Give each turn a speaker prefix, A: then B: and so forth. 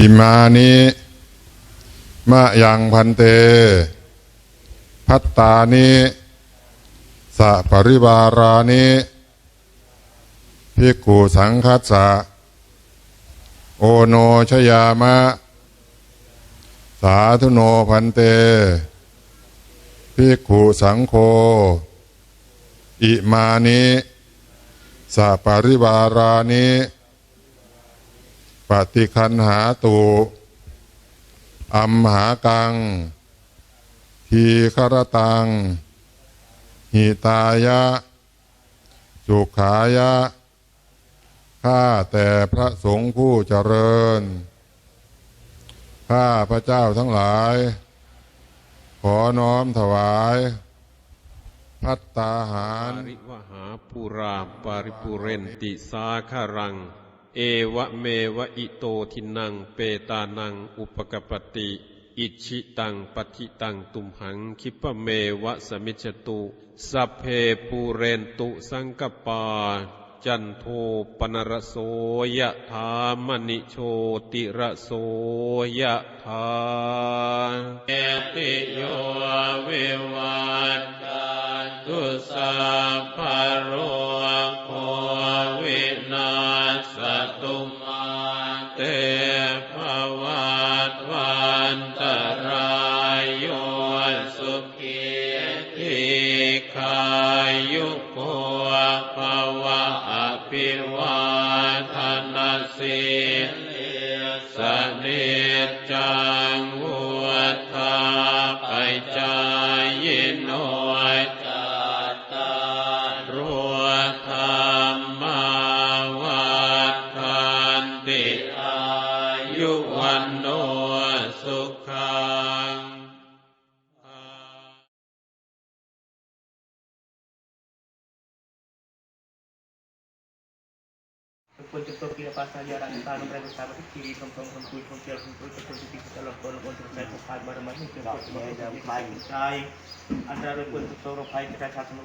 A: อิมานิมะยังพันเต พัตตานิสะปริวารานิภิกขุสังคัสสะโอโนชยามะ สาธุโนพันเตภิกขุสังโฆอิมานิสะปริวารานิ ปฏิคันหาตุอัมหากัง ทีครตัง หิตายะ สุขายะ ข้าแต่พระสงฆ์ผู้เจริญ ข้าพระเจ้าทั้งหลาย ขอน้อมถวาย พัตตาหาร
B: ปริวหาปุราปริปุเรนติสาคารัง เอวะเมวะอิโตทินังเปตานัง อุปกปปติ อิชิตังปฏิตังตุมหัง คิปะเมวะสมิจตุสัพเพปูเรนตุสังกปา จันโทปนรโสยะธามณิโชติระโสยะธาเอติโยวิวัตตุสัพพะโรโควินา วัตวันตรายโยสุขีทิขายุโกภวะอภิวาทนาสิสนิจังวุฒาไปจา
C: కొంచెం తొక్కిల పాసాలు తాను ప్రవేశాబట్టి కిరీటం కొంచెం కొంచెం కేరళం కొంచెం కొంచెం తీసుకెళ్ళి కొంచెం ప్రయత్నం పాల్పడడం అని అంటారు కొంచెం సౌరవ్ సాహిత్య శాసనం